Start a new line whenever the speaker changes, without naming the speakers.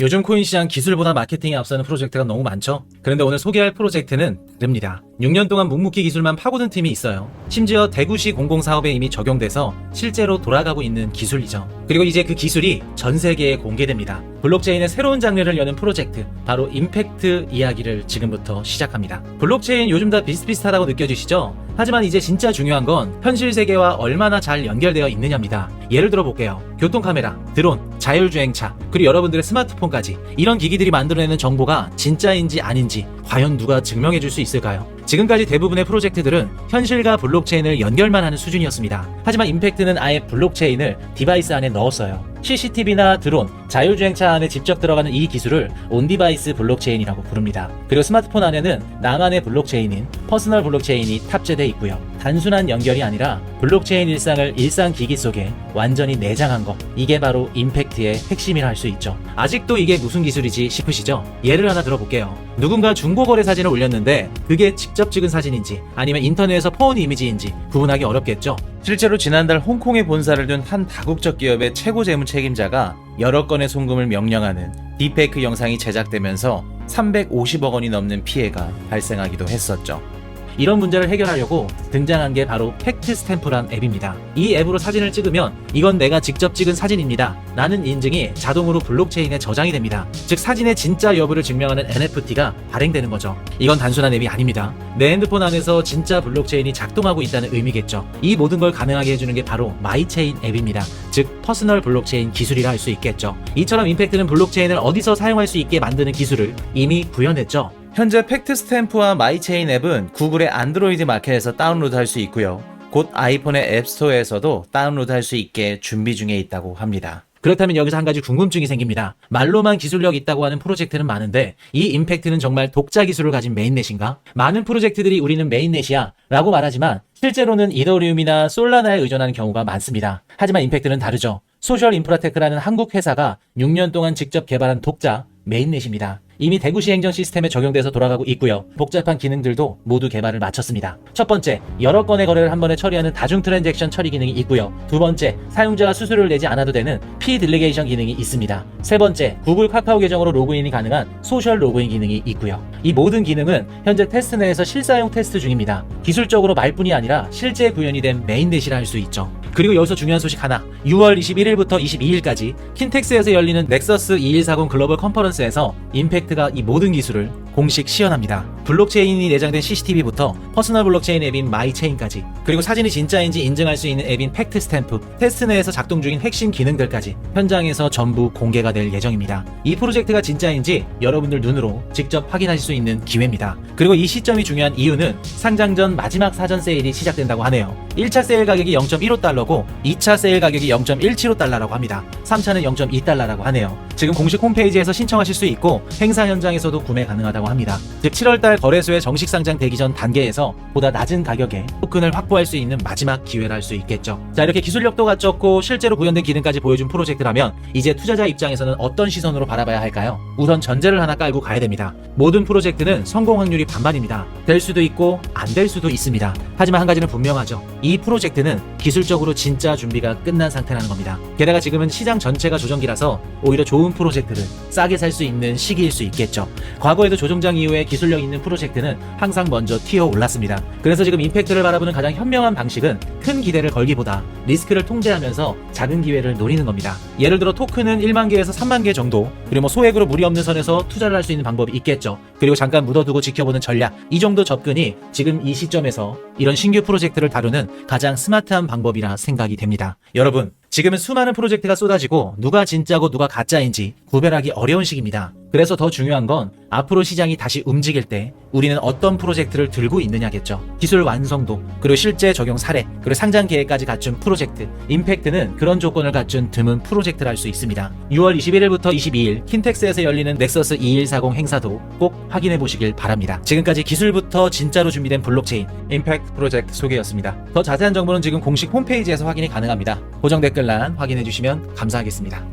요즘 코인 시장 기술보다 마케팅에 앞서는 프로젝트가 너무 많죠? 그런데 오늘 소개할 프로젝트는 다릅니다. 6년 동안 묵묵히 기술만 파고든 팀이 있어요. 심지어 대구시 공공사업에 이미 적용돼서 실제로 돌아가고 있는 기술이죠. 그리고 이제 그 기술이 전 세계에 공개됩니다. 블록체인의 새로운 장르를 여는 프로젝트, 바로 임팩트 이야기를 지금부터 시작합니다. 블록체인 요즘 다 비슷비슷하다고 느껴지시죠? 하지만 이제 진짜 중요한 건 현실 세계와 얼마나 잘 연결되어 있느냐입니다. 예를 들어 볼게요. 교통카메라, 드론, 자율주행차, 그리고 여러분들의 스마트폰까지 이런 기기들이 만들어내는 정보가 진짜인지 아닌지 과연 누가 증명해 줄 수 있을까요? 지금까지 대부분의 프로젝트들은 현실과 블록체인을 연결만 하는 수준이었습니다. 하지만 임팩트는 아예 블록체인을 디바이스 안에 넣었어요. CCTV나 드론, 자율주행차 안에 직접 들어가는 이 기술을 온디바이스 블록체인이라고 부릅니다. 그리고 스마트폰 안에는 나만의 블록체인인 퍼스널 블록체인이 탑재돼 있고요. 단순한 연결이 아니라 블록체인 일상을 일상 기기 속에 완전히 내장한 것. 이게 바로 임팩트의 핵심이라 할 수 있죠. 아직도 이게 무슨 기술이지 싶으시죠? 예를 하나 들어볼게요. 누군가 중고거래 사진을 올렸는데 그게 직접 찍은 사진인지 아니면 인터넷에서 퍼온 이미지인지 구분하기 어렵겠죠? 실제로 지난달 홍콩에 본사를 둔 한 다국적 기업의 최고 재무 책임자가 여러 건의 송금을 명령하는 딥페이크 영상이 제작되면서 350억 원이 넘는 피해가 발생하기도 했었죠. 이런 문제를 해결하려고 등장한 게 바로 팩트 스탬프란 앱입니다. 이 앱으로 사진을 찍으면 이건 내가 직접 찍은 사진입니다. 라는 인증이 자동으로 블록체인에 저장이 됩니다. 즉 사진의 진짜 여부를 증명하는 NFT가 발행되는 거죠. 이건 단순한 앱이 아닙니다. 내 핸드폰 안에서 진짜 블록체인이 작동하고 있다는 의미겠죠. 이 모든 걸 가능하게 해주는 게 바로 마이체인 앱입니다. 즉 퍼스널 블록체인 기술이라 할 수 있겠죠. 이처럼 임팩트는 블록체인을 어디서 사용할 수 있게 만드는 기술을 이미 구현했죠. 현재 팩트 스탬프와 마이체인 앱은 구글의 안드로이드 마켓에서 다운로드 할 수 있고요. 곧 아이폰의 앱스토어에서도 다운로드 할 수 있게 준비 중에 있다고 합니다. 그렇다면 여기서 한 가지 궁금증이 생깁니다. 말로만 기술력 있다고 하는 프로젝트는 많은데 이 임팩트는 정말 독자 기술을 가진 메인넷인가? 많은 프로젝트들이 우리는 메인넷이야 라고 말하지만 실제로는 이더리움이나 솔라나에 의존하는 경우가 많습니다. 하지만 임팩트는 다르죠. 소셜 인프라테크라는 한국 회사가 6년 동안 직접 개발한 독자 메인넷입니다. 이미 대구시 행정 시스템에 적용돼서 돌아가고 있고요. 복잡한 기능들도 모두 개발을 마쳤습니다. 첫 번째, 여러 건의 거래를 한 번에 처리하는 다중 트랜잭션 처리 기능이 있고요. 두 번째, 사용자가 수수료를 내지 않아도 되는 피 딜리게이션 기능이 있습니다. 세 번째, 구글 카카오 계정으로 로그인이 가능한 소셜 로그인 기능이 있고요. 이 모든 기능은 현재 테스트 내에서 실사용 테스트 중입니다. 기술적으로 말뿐이 아니라 실제 구현이 된 메인넷이라 할 수 있죠. 그리고 여기서 중요한 소식 하나. 6월 21일부터 22일까지 킨텍스에서 열리는 넥서스 2140 글로벌 컨퍼런스에서 임팩트가 이 모든 기술을 공식 시연합니다. 블록체인이 내장된 CCTV부터 퍼스널 블록체인 앱인 마이체인까지 그리고 사진이 진짜인지 인증할 수 있는 앱인 팩트 스탬프, 테스트 내에서 작동 중인 핵심 기능들까지 현장에서 전부 공개가 될 예정입니다. 이 프로젝트가 진짜인지 여러분들 눈으로 직접 확인하실 수 있는 기회입니다. 그리고 이 시점이 중요한 이유는 상장 전 마지막 사전 세일이 시작된다고 하네요. 1차 세일 가격이 0.15달러고 2차 세일 가격이 0.175달러라고 합니다. 3차는 0.2달러라고 하네요. 지금 공식 홈페이지에서 신청하실 수 있고 행사 현장에서도 구매 가능하다고 합니다. 즉 7월달 거래소에 정식 상장 되기 전 단계에서 보다 낮은 가격에 토큰을 확보할 수 있는 마지막 기회라 할 수 있겠죠. 자 이렇게 기술력도 갖췄고 실제로 구현된 기능까지 보여준 프로젝트라면 이제 투자자 입장에서는 어떤 시선으로 바라봐야 할까요? 우선 전제를 하나 깔고 가야 됩니다. 모든 프로젝트는 성공 확률이 반반입니다. 될 수도 있고 안 될 수도 있습니다. 하지만 한 가지는 분명하죠. 이 프로젝트는 기술적으로 진짜 준비가 끝난 상태라는 겁니다. 게다가 지금은 시장 전체가 조정기라서 오히려 좋은 프로젝트를 싸게 살 수 있는 시기일 수 있겠죠. 과거에도 조정장 이후에 기술력 있는 프로젝트는 항상 먼저 튀어 올랐습니다. 그래서 지금 임팩트를 바라보는 가장 현명한 방식은 큰 기대를 걸기보다 리스크를 통제하면서 작은 기회를 노리는 겁니다. 예를 들어 토큰은 1만 개에서 3만 개 정도, 그리고 뭐 소액으로 무리 없는 선에서 투자를 할 수 있는 방법이 있겠죠. 그리고 잠깐 묻어두고 지켜보는 전략, 이 정도 접근이 지금 이 시점에서 이런 신규 프로젝트를 다루는 가장 스마트한 방법이라 생각이 됩니다. 여러분, 지금은 수많은 프로젝트가 쏟아지고 누가 진짜고 누가 가짜인지 구별하기 어려운 시기입니다. 그래서 더 중요한 건 앞으로 시장이 다시 움직일 때 우리는 어떤 프로젝트를 들고 있느냐겠죠. 기술 완성도, 그리고 실제 적용 사례, 그리고 상장 계획까지 갖춘 프로젝트, 임팩트는 그런 조건을 갖춘 드문 프로젝트를 할 수 있습니다. 6월 21일부터 22일 킨텍스에서 열리는 넥서스 2140 행사도 꼭 확인해 보시길 바랍니다. 지금까지 기술부터 진짜로 준비된 블록체인 임팩트 프로젝트 소개였습니다. 더 자세한 정보는 지금 공식 홈페이지에서 확인이 가능합니다. 고정 댓글란 확인해 주시면 감사하겠습니다.